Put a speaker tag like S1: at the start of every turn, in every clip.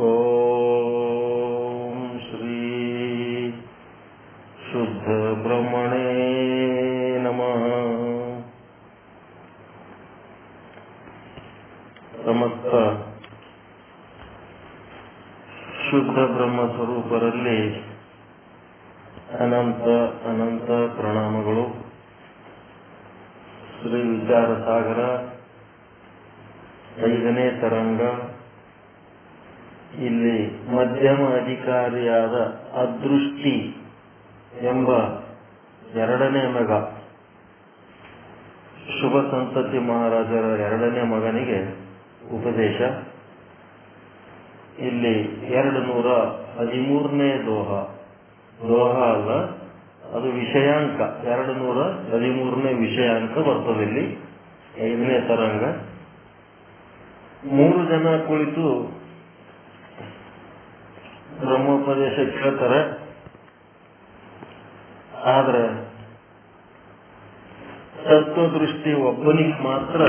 S1: ॐ श्री शुद्धब्रह्मणे नमः ಸಮಸ್ತ ಶುದ್ಧ ಬ್ರಹ್ಮ ಸ್ವರೂಪರಲ್ಲಿ ಅನಂತ ಅನಂತ ಪ್ರಣಾಮಗಳು ಶ್ರೀ ವಿಚಾರ ಸಾಗರ ಐದನೇ ತರಂಗ ಇಲ್ಲಿ ಮಧ್ಯಮ ಅಧಿಕಾರಿಯಾದ ಅದೃಷ್ಟಿ ಎಂಬ ಎರಡನೇ ಮಗ. ಶುಭ ಸಂತತಿ ಮಹಾರಾಜರ ಎರಡನೇ ಮಗನಿಗೆ ಉಪದೇಶ. ಇಲ್ಲಿ ಎರಡು ನೂರ ಹದಿಮೂರನೇ ದೋಹ ದೋಹ ಅಲ್ಲ, ಅದು ವಿಷಯಾಂಕ. ಎರಡು ನೂರ ಹದಿಮೂರನೇ ವಿಷಯಾಂಕ ಬರ್ತದೆ ಇಲ್ಲಿ. ಐದನೇ ತರಂಗ. ಮೂರು ಜನ ಕುಳಿತು ಬ್ರಹ್ಮೋಪದೇಶ ಕೇಳ್ತಾರೆ ಆದ್ರೆ, ತತ್ವದೃಷ್ಟಿ ಒಬ್ಬನಿಗೆ ಮಾತ್ರ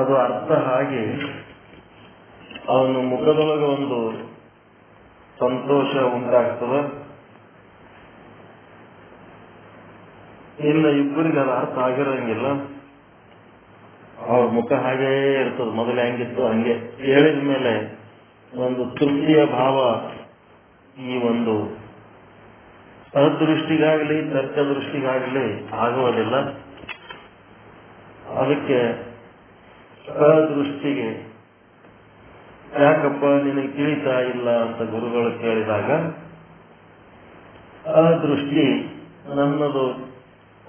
S1: ಅದು ಅರ್ಥ ಹಾಗೆ ಅವನ ಮುಖದೊಳಗೆ ಒಂದು ಸಂತೋಷ ಉಂಟಾಗ್ತದೆ. ಇನ್ನು ಇಬ್ಬರಿಗೆ ಅದು ಅರ್ಥ ಆಗಿರಂಗಿಲ್ಲ. ಅವ್ರ ಮುಖ ಹಾಗೇ ಇರ್ತದೆ. ಮೊದಲೇ ಹೆಂಗಿತ್ತು, ಹಂಗೆ ಹೇಳಿದ ಮೇಲೆ ಒಂದು ತೃಪ್ತಿಯ ಭಾವ ಈ ಒಂದು ಅದೃಷ್ಟಿಗಾಗಲಿ ತರ್ಕದೃಷ್ಟಿಗಾಗಲಿ ಆಗುವುದಿಲ್ಲ. ಅದಕ್ಕೆ ಅದೃಷ್ಟಿಗೆ ಯಾಕಪ್ಪ ನಿನಗೆ ತಿಳಿತಾ ಇಲ್ಲ ಅಂತ ಗುರುಗಳು ಕೇಳಿದಾಗ ಆ ದೃಷ್ಟಿ ನನ್ನದು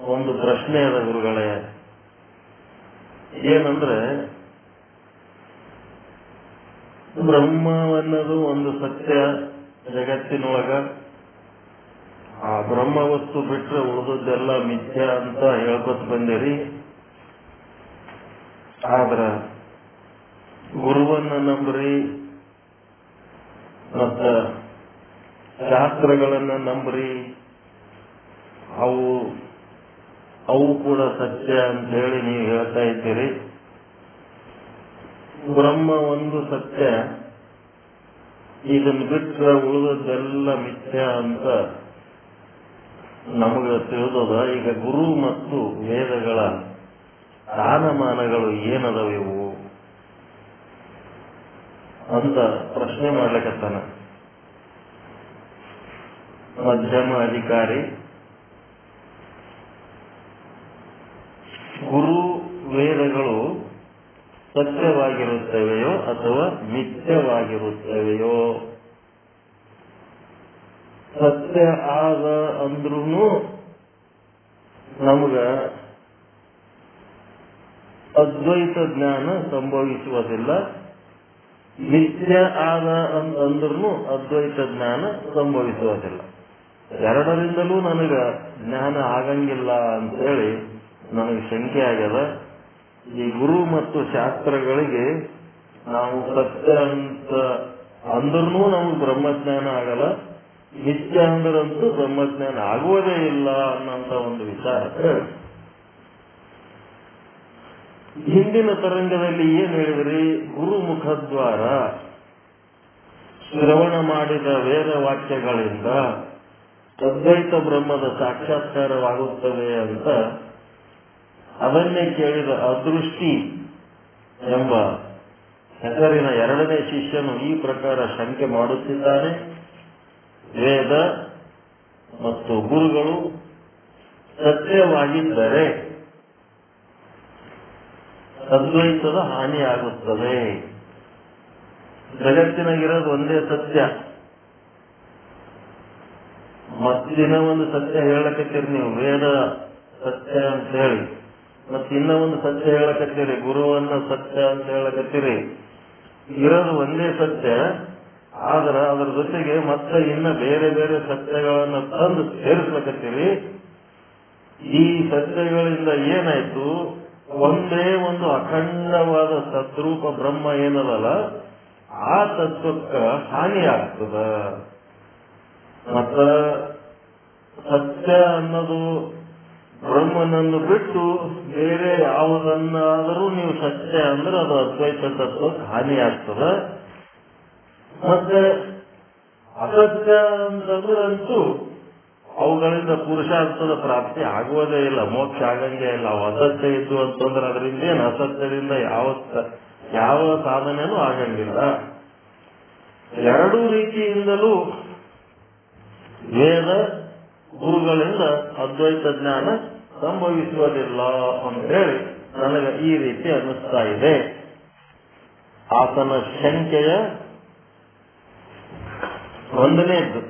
S1: ಒಂದು ಪ್ರಶ್ನೆ ಗುರುಗಳೇ. ಏನಂದ್ರೆ ಬ್ರಹ್ಮವನ್ನದು ಒಂದು ಸತ್ಯ ಜಗತ್ತಿನೊಳಗ. ಆ ಬ್ರಹ್ಮ ವಸ್ತು ಬಿಟ್ಟರೆ ಉಳಿದದ್ದೆಲ್ಲ ಮಿಥ್ಯ ಅಂತ ಹೇಳ್ಕೊತ ಬಂದಿರಿ. ಆದ್ರ ಗುರುವನ್ನ ನಂಬ್ರಿ ಮತ್ತ ಶಾಸ್ತ್ರಗಳನ್ನ ನಂಬ್ರಿ ಅವು ಅವು ಕೂಡ ಸತ್ಯ ಅಂತ ಹೇಳಿ ನೀವು ಹೇಳ್ತಾ ಇದ್ದೀರಿ. ಬ್ರಹ್ಮ ಒಂದು ಸತ್ಯ. ಇದನ್ನ ಬಿಟ್ಟರೆ ಉಳಿದದ್ದೆಲ್ಲ ಮಿಥ್ಯ ಅಂತ ನಮಗೆ ತಿಳಿದದ. ಈಗ ಗುರು ಮತ್ತು ವೇದಗಳ ಸ್ಥಾನಮಾನಗಳು ಏನದವ ಇವು? ಅಂತ ಪ್ರಶ್ನೆ ಮಾಡ್ಲಿಕ್ಕತ್ತಾನ ಮಧ್ಯಮ ಅಧಿಕಾರಿ ಗುರು ವೇದಗಳು ಸತ್ಯವಾಗಿರುತ್ತವೆಯೋ ಅಥವಾ ಮಿಥ್ಯವಾಗಿರುತ್ತವೆಯೋ? ಸತ್ಯ ಆದ ಅಂದ್ರೂ ನಮಗ ಅದ್ವೈತ ಜ್ಞಾನ ಸಂಭವಿಸುವುದಿಲ್ಲ. ನಿತ್ಯ ಆದ ಅಂದ್ರೂ ಅದ್ವೈತ ಜ್ಞಾನ ಸಂಭವಿಸುವುದಿಲ್ಲ. ಎರಡರಿಂದಲೂ ನನಗ ಜ್ಞಾನ ಆಗಂಗಿಲ್ಲ ಅಂತೇಳಿ ನನಗೆ ಶಂಕೆ ಆಗ್ಯದ. ಈ ಗುರು ಮತ್ತು ಶಾಸ್ತ್ರಗಳಿಗೆ ನಾವು ಸತ್ಯ ಅಂತ ಅಂದ್ರೂ ನಮಗೆ ಬ್ರಹ್ಮಜ್ಞಾನ ಆಗಲ್ಲ, ನಿತ್ಯ ಅಂದ್ರಂತೂ ಬ್ರಹ್ಮಜ್ಞಾನ ಆಗುವುದೇ ಇಲ್ಲ ಅನ್ನೋಂತ ಒಂದು ವಿಚಾರ. ಹಿಂದಿನ ತರಂಗದಲ್ಲಿ ಏನ್ ಹೇಳಿದ್ರಿ? ಗುರು ಮುಖದ್ವಾರ. ಶ್ರವಣ ಮಾಡಿದ ವೇದ ವಾಕ್ಯಗಳಿಂದ ಅದ್ವೈತ ಬ್ರಹ್ಮದ ಸಾಕ್ಷಾತ್ಕಾರವಾಗುತ್ತದೆ ಅಂತ ಅದನ್ನೇ ಕೇಳಿದ ಅದೃಷ್ಟಿ ಎಂಬ ಹೆಸರಿನ ಎರಡನೇ ಶಿಷ್ಯನು ಈ ಪ್ರಕಾರ ಶಂಕೆ ಮಾಡುತ್ತಿದ್ದಾನೆ. ವೇದ ಮತ್ತು ಗುರುಗಳು ಸತ್ಯವಾಗಿದ್ದರೆ ಅದ್ವೈತದ ಹಾನಿಯಾಗುತ್ತದೆ. ಜಗತ್ತಿನಾಗಿರೋದು ಒಂದೇ ಸತ್ಯ. ಮತ್ತಿನ ಒಂದು ಸತ್ಯ ಹೇಳಕತ್ತೀರಿ ನೀವು, ವೇದ ಸತ್ಯ ಅಂತ ಹೇಳಿ. ಮತ್ತೆ ಇನ್ನ ಒಂದು ಸತ್ಯ ಹೇಳಕತ್ತೀರಿ, ಗುರುವನ್ನ ಸತ್ಯ ಅಂತ ಹೇಳಕತ್ತೀರಿ. ಇರೋದು ಒಂದೇ ಸತ್ಯ, ಆದ್ರ ಅದರ ಜೊತೆಗೆ ಮತ್ತೆ ಇನ್ನ ಬೇರೆ ಬೇರೆ ಸತ್ಯಗಳನ್ನ ತಂದು ಸೇರಿಸ್ಲಕತ್ತೀರಿ ಈ ಸತ್ಯಗಳಿಂದ ಏನಾಯ್ತು? ಒಂದೇ ಒಂದು ಅಖಂಡವಾದ ಸದ್ರೂಪ ಬ್ರಹ್ಮ ಏನದಲ್ಲ, ಆ ತತ್ವಕ್ಕ ಹಾನಿ ಆಗ್ತದ. ಮತ್ತ ಸತ್ಯ ಅನ್ನೋದು ಬ್ರಹ್ಮನನ್ನು ಬಿಟ್ಟು ಬೇರೆ ಯಾವುದನ್ನಾದರೂ ನೀವು ಸತ್ಯ ಅಂದ್ರೆ ಅದು ಅದ್ವೈತ ತತ್ವಕ್ಕೆ ಹಾನಿ ಆಗ್ತದ. ಮತ್ತೆ ಅಸತ್ಯ ಅಂತಂದ್ರಂತೂ ಅವುಗಳಿಂದ ಪುರುಷಾರ್ಥದ ಪ್ರಾಪ್ತಿ ಆಗುವುದೇ ಇಲ್ಲ, ಮೋಕ್ಷ ಆಗಂಗೆ ಇಲ್ಲ. ಅವು ಅಸತ್ಯ ಇದ್ದು ಅಂತಂದ್ರೆ ಅದರಿಂದ ಏನು? ಅಸತ್ಯದಿಂದ ಯಾವ ಯಾವ ಸಾಧನೆನೂ ಆಗಂಗಿಲ್ಲ. ಎರಡೂ ರೀತಿಯಿಂದಲೂ ವೇದ ಗುರುಗಳಿಂದ ಅದ್ವೈತ ಜ್ಞಾನ ಸಂಭವಿಸುವುದಿಲ್ಲ ಅಂತ ಹೇಳಿ ನನಗೆ ಈ ರೀತಿ ಅನ್ನಿಸ್ತಾ ಇದೆ. ಆತನ ಶಂಕೆಯ ಒಂದನೇದ್ದು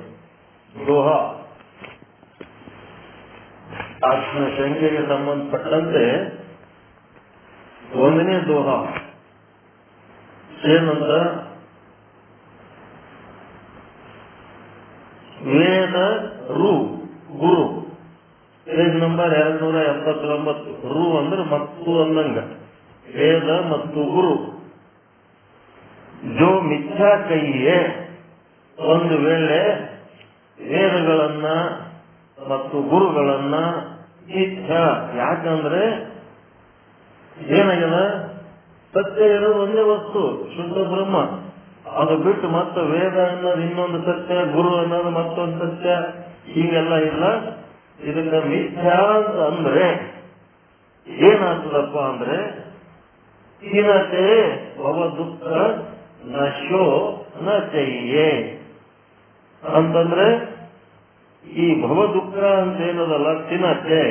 S1: ದೋಹ ಆತನ ಶಂಕೆಗೆ ಸಂಬಂಧಪಟ್ಟಂತೆ ಒಂದನೇ ದೋಹ ಏನಂತ? ವೇದ ರು. ನಂಬರ್ ಎರಡ್ ನೂರ ಎಂಬತ್ತೊಂಬತ್ತು. ರು ಅಂದ್ರೆ ಮತ್ತು ಅಂದಂಗ ವೇದ ಮತ್ತು ಗುರು. ಜೋ ಮಿಥ್ಯಾ ಕೈಯೇ. ಒಂದು ವೇಳೆ ವೇದಗಳನ್ನ ಮತ್ತು ಗುರುಗಳನ್ನ ಮಿಥ್ಯ. ಯಾಕಂದ್ರೆ ಏನಾಗ್ಯದ? ಸತ್ಯ ಇರೋದು ಒಂದೇ ವಸ್ತು, ಶುದ್ಧ ಬ್ರಹ್ಮ. ಅದು ಬಿಟ್ಟು ಮತ್ತೆ ವೇದ ಅನ್ನೋದು ಇನ್ನೊಂದು ಸತ್ಯ, ಗುರು ಅನ್ನೋದು ಮತ್ತೊಂದು ಸತ್ಯ, ಹೀಗೆಲ್ಲ ಇಲ್ಲ. ಇದಕ್ಕೆ ಮಿಥ್ಯಾ ಅಂತ ಅಂದ್ರೆ ಏನಾಗ್ತದಪ್ಪ ಅಂದ್ರೆ ಹೀನತೆ ಭವ ದುಃಖ ನಶೋ ನ ಚಯ್ಯೆ ಅಂತಂದ್ರೆ ಈ ಭವ ದುಃಖ ಅಂತ ಏನದಲ್ಲ ತಿನ್ನತೆ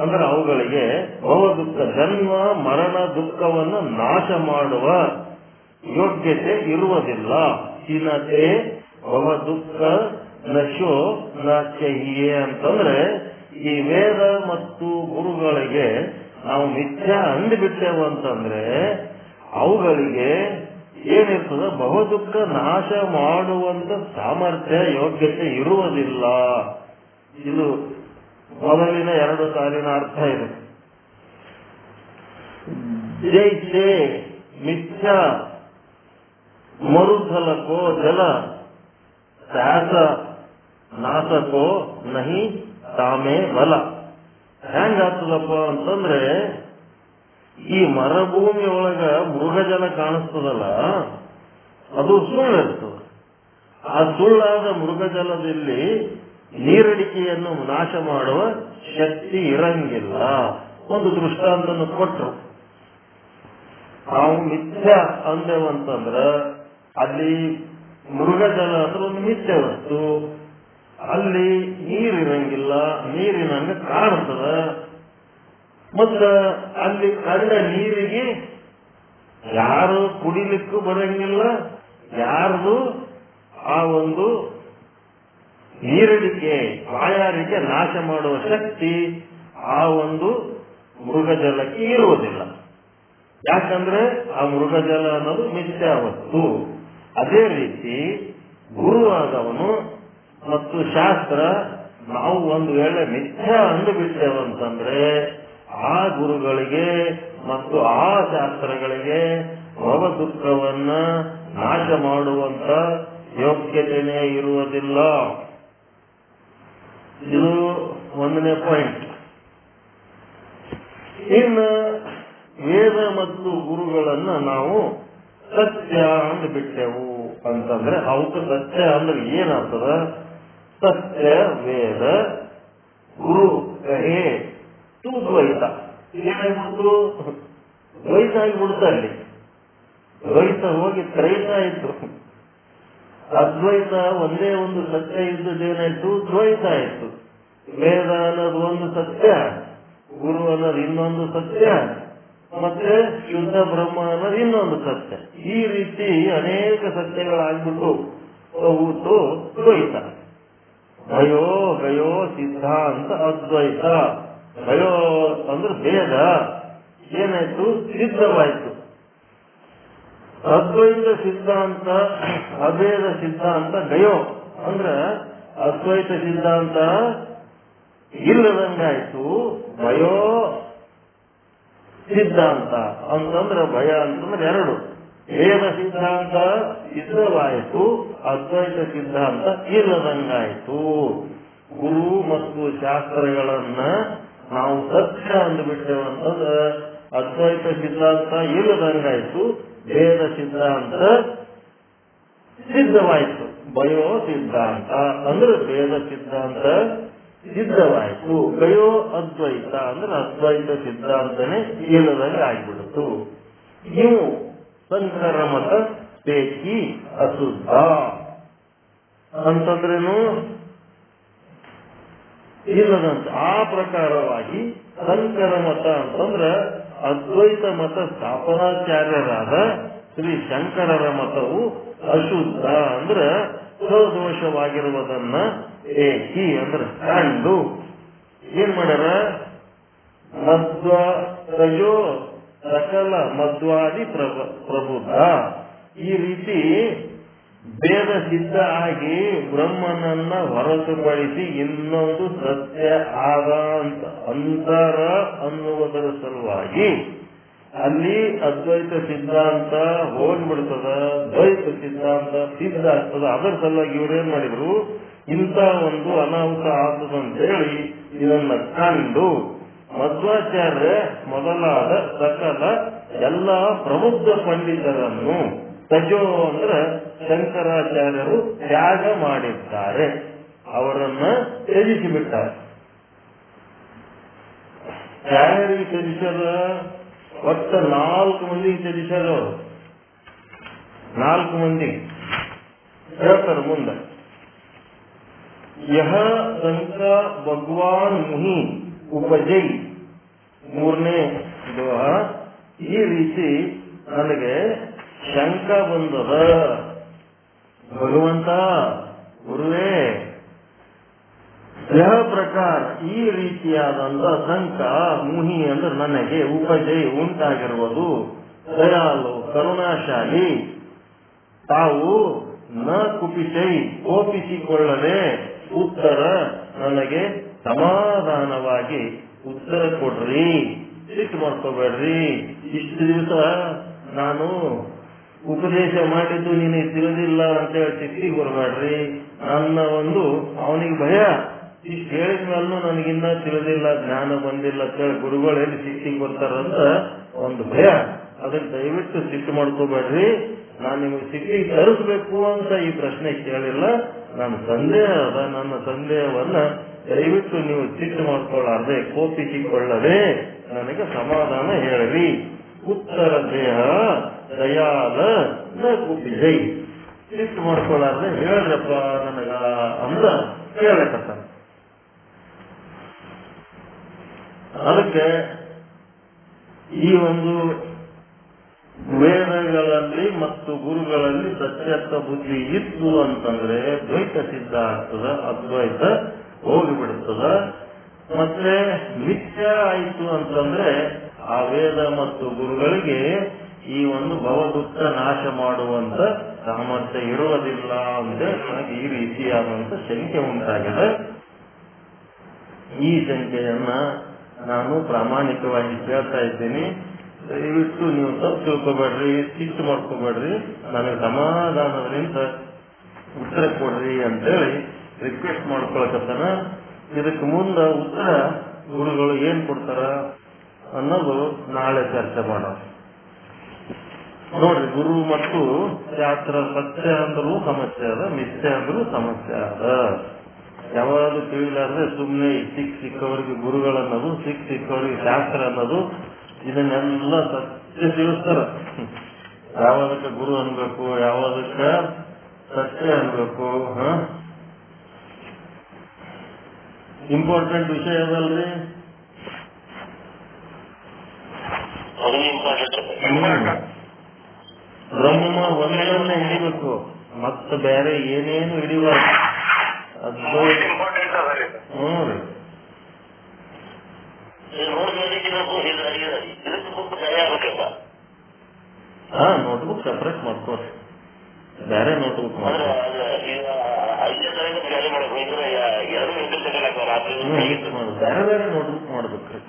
S1: ಅಂದ್ರೆ ಅವುಗಳಿಗೆ ಭವ ದುಃಖ, ಜನ್ಮ, ಮರಣ ದುಃಖವನ್ನು ನಾಶ ಮಾಡುವ ಯೋಗ್ಯತೆ ಇರುವುದಿಲ್ಲ. ತಿನ್ನತೆ ಭವ ದುಃಖ ನಶೋ ನಾಚೆ ಚಹಿಯೆ ಅಂತಂದ್ರೆ ಈ ವೇದ ಮತ್ತು ಗುರುಗಳಿಗೆ ನಾವು ಮಿಥ್ಯ ಅಂದ್ಬಿಟ್ಟೆವು ಅಂತಂದ್ರೆ ಅವುಗಳಿಗೆ ಏನಿರ್ತದ ಬಹು ದುಃಖ ನಾಶ ಮಾಡುವಂತ ಸಾಮರ್ಥ್ಯ ಯೋಗ್ಯತೆ ಇರುವುದಿಲ್ಲ. ಇದು ಮೊದಲಿನ ಎರಡು ಸಾಲಿನ ಅರ್ಥ ಇದೆ. ಜೈಸೆ ಮಿಥ್ಯ ಮರುಥಲಕೋ ಜಲ, ತ್ಯಾಸ ನಾಸಕೋ ನಹಿ ತಾಮೇ ಬಲ. ಹೆಂಗಾಗ್ತದಪ್ಪ ಅಂತಂದ್ರೆ, ಈ ಮರಭೂಮಿ ಒಳಗ ಮೃಗಜಲ ಕಾಣಿಸ್ತದಲ್ಲ, ಅದು ಸುಳ್ಳಿರ್ತದೆ ಆ ಸುಳ್ಳಾದ ಮೃಗಜಲದಲ್ಲಿ ನೀರಡಿಕೆಯನ್ನು ನಾಶ ಮಾಡುವ ಶಕ್ತಿ ಇರಂಗಿಲ್ಲ. ಒಂದು ದೃಷ್ಟಾಂತನ ಕೊಟ್ಟರು ನಾವು ಮಿಥ್ಯ ಅಂದೇವಂತಂದ್ರ, ಅಲ್ಲಿ ಮೃಗಜಲ ಅಂದ್ರೆ ಒಂದು ಮಿಥ್ಯ ವಸ್ತು ಅಲ್ಲಿ ನೀರಿರಂಗಿಲ್ಲ, ನೀರಿನಂಗ ಕಾಣುತ್ತದ ಮತ್ತ ಅಲ್ಲಿ ಕಂಡ ನೀರಿಗೆ ಯಾರು ಕುಡಿಲಿಕ್ಕೂ ಬರಂಗಿಲ್ಲ, ಯಾರ್ದು ಆ ಒಂದು ನೀರಡಿಕೆ ಬಾಯಾರಿಕೆ ನಾಶ ಮಾಡುವ ಶಕ್ತಿ ಆ ಒಂದು ಮೃಗಜಲಕ್ಕೆ ಇರುವುದಿಲ್ಲ. ಯಾಕಂದ್ರೆ ಆ ಮೃಗಜಲ ಅನ್ನೋದು ಮಿಥ್ಯಾ ಅದೇ ರೀತಿ ಗುರುವಾದವನು ಮತ್ತು ಶಾಸ್ತ್ರ ನಾವು ಒಂದು ವೇಳೆ ಮಿಥ್ಯ ಅಂದು ಬಿಟ್ಟೇವಂತಂದ್ರೆ ಆ ಗುರುಗಳಿಗೆ ಮತ್ತು ಆ ಶಾಸ್ತ್ರಗಳಿಗೆ ಭವ ದುಃಖವನ್ನ ನಾಶ ಮಾಡುವಂತ ಯೋಗ್ಯತೆನೇ ಇರುವುದಿಲ್ಲ. ಇದು ಒಂದನೇ ಪಾಯಿಂಟ್ ಇನ್ನು ವೇದ ಮತ್ತು ಗುರುಗಳನ್ನ ನಾವು ಸತ್ಯ ಅಂದ್ಬಿಟ್ಟೆವು ಅಂತಂದ್ರೆ ಅವಕ್ಕೆ ಸತ್ಯ ಅಂದ್ರೆ ಏನಾಗ್ತದ? ಸತ್ಯ ವೇದ ಗುರು ಕಹೆ ತು ದ್ವೈತ. ಏನಾಗ್ಬಿಡ್ತು ದ್ವೈತ ಆಗಿಬಿಡ್ತ ಅಲ್ಲಿ. ದ್ವೈತ ಹೋಗಿ ತ್ರೈತ ಆಯ್ತು. ಅದ್ವೈತ ಒಂದೇ ಒಂದು ಸತ್ಯ ಇದ್ದದ್ದೇನಾಯ್ತು ದ್ವೈತ ಆಯ್ತು. ವೇದ ಅನ್ನೋದು ಒಂದು ಸತ್ಯ ಗುರು ಅನ್ನೋದು ಇನ್ನೊಂದು ಸತ್ಯ ಮತ್ತೆ ಶುದ್ಧ ಬ್ರಹ್ಮ ಅನ್ನೋದು ಇನ್ನೊಂದು ಸತ್ಯ. ಈ ರೀತಿ ಅನೇಕ ಸತ್ಯಗಳಾಗ್ಬಿಟ್ಟು ಹೋಗುತ್ತು ದ್ವೈತ. ಭಯೋ ಗಯೋ ಸಿದ್ಧಾಂತ ಅದ್ವೈತ. ಭಯೋ ಅಂದ್ರೆ ಭೇದ. ಏನಾಯ್ತು? ಸಿದ್ಧವಾಯ್ತು. ಅದ್ವೈತ ಸಿದ್ಧಾಂತ ಅಭೇದ ಸಿದ್ಧಾಂತ ಗಯೋ. ಅಂದ್ರ ಅದ್ವೈತ ಸಿದ್ಧಾಂತ ಇಲ್ಲದಂಗಾಯ್ತು ಭಯೋ ಸಿದ್ಧಾಂತ ಅಂತಂದ್ರೆ ಭಯ ಅಂತಂದ್ರೆ ಎರಡು. ವೇದ ಸಿದ್ಧಾಂತ? ಸಿದ್ಧವಾಯಿತು ಅದ್ವೈತ ಸಿದ್ಧಾಂತ ಇಲ್ಲದಂಗಾಯ್ತು. ಗುರು ಮತ್ತು ಶಾಸ್ತ್ರಗಳನ್ನ ನಾವು ಸತ್ಯ ಅಂದ್ಬಿಟ್ಟೇವಂತಂದ್ರೆ ಅದ್ವೈತ ಸಿದ್ಧಾಂತ ಇಲ್ಲದಂಗಾಯ್ತು, ವೇದ ಸಿದ್ಧಾಂತ ಸಿದ್ಧವಾಯಿತು. ಬಯೋ ಸಿದ್ಧಾಂತ ಅಂದ್ರೆ ವೇದ ಸಿದ್ಧಾಂತ ಸಿದ್ಧವಾಯಿತು. ಬಯೋ ಅದ್ವೈತ ಅಂದ್ರೆ ಅದ್ವೈತ ಸಿದ್ಧಾಂತನೇ ಇಲ್ಲದಂಗೆ ಆಗ್ಬಿಡ್ತು ಇವು ಸಂಕರ ಮತ ಪೇಕಿ ಅಶುದ್ಧ. ಅಂತಂದ್ರೇನು? ಇಲ್ಲದಂತ. ಆ ಪ್ರಕಾರವಾಗಿ ಸಂಕರ ಮತ ಅಂತಂದ್ರ ಅದ್ವೈತ ಮತ ಸ್ಥಾಪನಾಚಾರ್ಯರಾದ ಶ್ರೀ ಶಂಕರರ ಮತವು ಅಶುದ್ಧ ಅಂದ್ರ ಸದೋಷವಾಗಿರುವುದನ್ನ ಏಕಿ ಅಂದ್ರ ಕಂಡು. ಏನ್ ಮಾಡ್ಯಾರ? ಮಧ್ವ ರಜೋ ಸಕಲ ಮಧ್ವಾದಿ ಪ್ರಭ ಪ್ರಬುದ್ಧ ಈ ರೀತಿ ಭೇದ ಸಿದ್ಧ ಆಗಿ ಬ್ರಹ್ಮನನ್ನ ಹೊರತುಪಡಿಸಿ ಇನ್ನೊಂದು ಸತ್ಯ ಆದ ಅಂತ ಅಂತರ ಅನ್ನುವುದರ ಸಲುವಾಗಿ ಅಲ್ಲಿ ಅದ್ವೈತ ಸಿದ್ಧಾಂತ ಹೋಗ್ಬಿಡ್ತದ ದ್ವೈತ ಸಿದ್ಧಾಂತ ಸಿದ್ಧ ಆಗ್ತದ. ಅದರ ಸಲುವಾಗಿ ಇವ್ರೇನ್ ಮಾಡಿದ್ರು ಇಂಥ ಒಂದು ಅನಾಹುತ ಆಗ್ತದಂತ ಹೇಳಿ ಇದನ್ನ ಕಂಡು ಮಧ್ವಾಚಾರ್ಯ ಮೊದಲಾದ ಸಕಲ ಎಲ್ಲ ಪ್ರಮುಖ ಪಂಡಿತರನ್ನು ತಜೋ ಅಂದ್ರೆ ಶಂಕರಾಚಾರ್ಯರು ತ್ಯಾಗ ಮಾಡಿದ್ದಾರೆ. ಅವರನ್ನ ತ್ಯಜಿಸಿ ಬಿಟ್ಟಾರೆ ಯಾರ್ಯಾರಿಗೆ ತ್ಯಜಿಸದ ಒಟ್ಟ ನಾಲ್ಕು ಮಂದಿಗೆ ತ್ಯಜಿಸದ ನಾಲ್ಕು ಮಂದಿ. ಹೇಳ್ತಾರೆ ಮುಂದೆ. ಯಹ ಶಂಕ ಭಗವಾನ್ ಮುಹಿ ಉಪಜೈ. ಮೂರನೇ ದೋಹ ಈ ರೀತಿ ನನಗೆ ಶಂಕ ಬಂದದ. ಭಗವಂತ, ಗುರುವೇ. ಯಹ ಪ್ರಕಾರ ಈ ರೀತಿಯಾದಂತ ಶಂಕ, ಮುಹಿ ಅಂದ್ರೆ ನನಗೆ ಉಪಜೈ ಉಂಟಾಗಿರುವುದು. ದಯಾಲು ಕರುಣಾಶಾಲಿ. ತಾವು ನ ಕುಪಿಸೈ ಕೋಪಿಸಿಕೊಳ್ಳದೆ ಉತ್ತರ ನನಗೆ ಸಮಾಧಾನವಾಗಿ ಉತ್ತರ ಕೊಡ್ರಿ. ಸಿಟ್ಟು ಮಾಡ್ಕೋಬೇಡ್ರಿ. ಇಷ್ಟು ದಿವಸ ನಾನು ಉಪದೇಶ ಮಾಡಿದ್ದು ನಿನಗೆ ತಿಳಿದಿಲ್ಲ ಅಂತೇಳಿ ಸಿಟ್ಟಿಗೆ ಬರಬೇಡ್ರಿ. ನನ್ನ ಒಂದು ಅವನಿಗೆ ಭಯ. ಇಷ್ಟು ಹೇಳಿದ ಮೇಲೂ ನನಗಿನ್ನ ತಿಳಿದಿಲ್ಲ, ಜ್ಞಾನ ಬಂದಿಲ್ಲ ಅಂತೇಳಿ ಗುರುಗಳು ಹೇಳಿ ಸಿಟ್ಟಿಗೆ ಬರ್ತಾರಂತ ಒಂದು ಭಯ. ಅದಕ್ಕೆ ದಯವಿಟ್ಟು ಸಿಟ್ಟು ಮಾಡ್ಕೋಬೇಡ್ರಿ. ನಾನು ನಿಮಗೆ ಸಿಟ್ಟಿಗೆ ತರಿಸ್ಬೇಕು ಅಂತ ಈ ಪ್ರಶ್ನೆ ಕೇಳಿಲ್ಲ. ನನ್ನ ಸಂದೇಹ ನನ್ನ ಸಂದೇಹವನ್ನ ದಯವಿಟ್ಟು ನೀವು ಸಿಟ್ಟು ಮಾಡ್ಕೊಳ್ಳಾರ್ದೆ, ಕೋಪಿಸಿಕೊಳ್ಳದೆ, ನನಗೆ ಸಮಾಧಾನ ಹೇಳಲಿ. ಉತ್ತರ ದೇಹ ದಯಾದ ನ ಕುಪಿಸೈ. ಸಿಟ್ಟು ಮಾಡ್ಕೊಳ್ಳಾರ್ದೆ ಹೇಳ್ರಪ್ಪ ನನಗ ಅಂತ ಕೇಳಬೇಕಂತ ಅದಕ್ಕೆ ಈ ಒಂದು ವೇದಗಳಲ್ಲಿ ಮತ್ತು ಗುರುಗಳಲ್ಲಿ ಸತ್ಯತ್ವ ಬುದ್ಧಿ ಇತ್ತು ಅಂತಂದ್ರೆ ದ್ವೈತ ಸಿದ್ಧ ಆಗ್ತದ ಅದ್ವೈತ ಹೋಗಿಬಿಡುತ್ತದ ಮತ್ತೆ ನಿತ್ಯ ಆಯಿತು ಅಂತಂದ್ರೆ ಆ ವೇದ ಮತ್ತು ಗುರುಗಳಿಗೆ ಈ ಒಂದು ಭವದುಃಖ ನಾಶ ಮಾಡುವಂತ ಸಾಮರ್ಥ್ಯ ಇರುವುದಿಲ್ಲ ಅಂದ್ರೆ ನನಗೆ ಈ ರೀತಿಯಾದಂತ ಶಂಕೆ ಉಂಟಾಗಿದೆ. ಈ ಶಂಕೆಯನ್ನ ನಾನು ಪ್ರಾಮಾಣಿಕವಾಗಿ ಕೇಳ್ತಾ ಇದ್ದೀನಿ. ದಯವಿಟ್ಟು ನೀವು ತಪ್ಪು ತಿಳ್ಕೊಬೇಡ್ರಿ, ಚಿಂತೆ ಮಾಡ್ಕೋಬೇಡ್ರಿ. ನನಗೆ ಸಮಾಧಾನದಿಂದ ಉತ್ತರ ಕೊಡ್ರಿ ಅಂತೇಳಿ ರಿಕ್ವೆಸ್ಟ್ ಮಾಡ್ಕೊಳಕತ್ತಾನ? ಇದಕ್ಕೆ ಮುಂದ ಉತ್ತರ ಗುರುಗಳು ಏನ್ ಕೊಡ್ತಾರ ಅನ್ನೋದು ನಾಳೆ ಚರ್ಚೆ ಮಾಡೋಣ. ನೋಡ್ರಿ, ಗುರು ಮತ್ತು ಶಾಸ್ತ್ರ ಸತ್ಯ ಅಂದ್ರೂ ಸಮಸ್ಯೆ ಅದ, ಮಿಥ್ಯ ಅಂದ್ರೂ ಸಮಸ್ಯೆ ಅದ. ಯಾವಾಗ ತಿಳಿಲಾರ್ದೆ ಸುಮ್ನೆ ಸಿಕ್ ಸಿಕ್ಕವರಿಗೆ ಗುರುಗಳನ್ನೋದು ಸಿಕ್ ಸಿಕ್ಕವರಿಗೆ ಶಾಸ್ತ್ರ ಅನ್ನೋದು, ಇದನ್ನೆಲ್ಲ ಸತ್ಯ ತಿಳಿಸ್ತಾರ. ಯಾವದಕ್ಕೆ ಗುರು ಅನ್ಬೇಕು ಯಾವದಕ್ಕ ಸತ್ಯ ಅನ್ಬೇಕು, ಹ? ಇಂಪಾರ್ಟೆಂಟ್ ವಿಷಯ ಅದಲ್ರಿ? ಬ್ರಹ್ಮ ಒಂದನ್ನ ಹಿಡಿಬೇಕು. ಮತ್ತ ಬೇರೆ ಏನೇನು ಹಿಡಿಬಾರ್ದು? ಹ್ಞೂ ರೀ. ಹಾ ನೋಟ್ಬುಕ್ ಸಪ್ರೇಟ್ ಮಾಡ್ಕೋರಿ ಬೇರೆ ನೋಟ್ಬುಕ್ ಮಾಡ್ಕೋ ಹ್ಮ್, mix ಬೇರೆ ನೋಟ್ಬುಕ್ ಮಾಡ್ಬೇಕ್ರಿ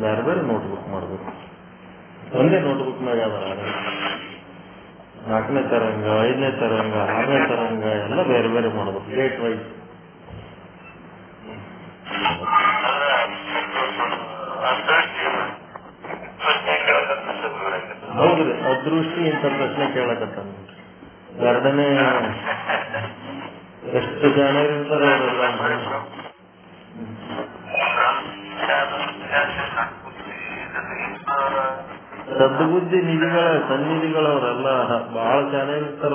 S1: ಬೇರೆ ಬೇರೆ ನೋಟ್ಬುಕ್ ಮಾಡ್ಬೇಕು. ಒಂದೇ ನೋಟ್ಬುಕ್ ಮ್ಯಾಗ ಅದ ನಾಲ್ಕನೇ ತರಂಗ ಐದನೇ ತರಂಗ ಆರನೇ ತರಂಗ ಎಲ್ಲ ಬೇರೆ ಬೇರೆ ಮಾಡ್ಬೇಕು ಡೇಟ್ ವೈಸ್. ಹೌದ್ರಿ ಅದೃಷ್ಟಿ ಇಂಥ ಪ್ರಶ್ನೆ ಕೇಳಕತ್ತ ಎರಡನೇ ಎಷ್ಟು ಜನ ಇರ್ತಾರೆ ಅವರೆಲ್ಲ ಸದ್ಬುದ್ಧಿ ನಿಧಿಗಳ ಸನ್ನಿಧಿಗಳವರೆಲ್ಲ ಬಹಳ ಜನ ಇರ್ತಾರ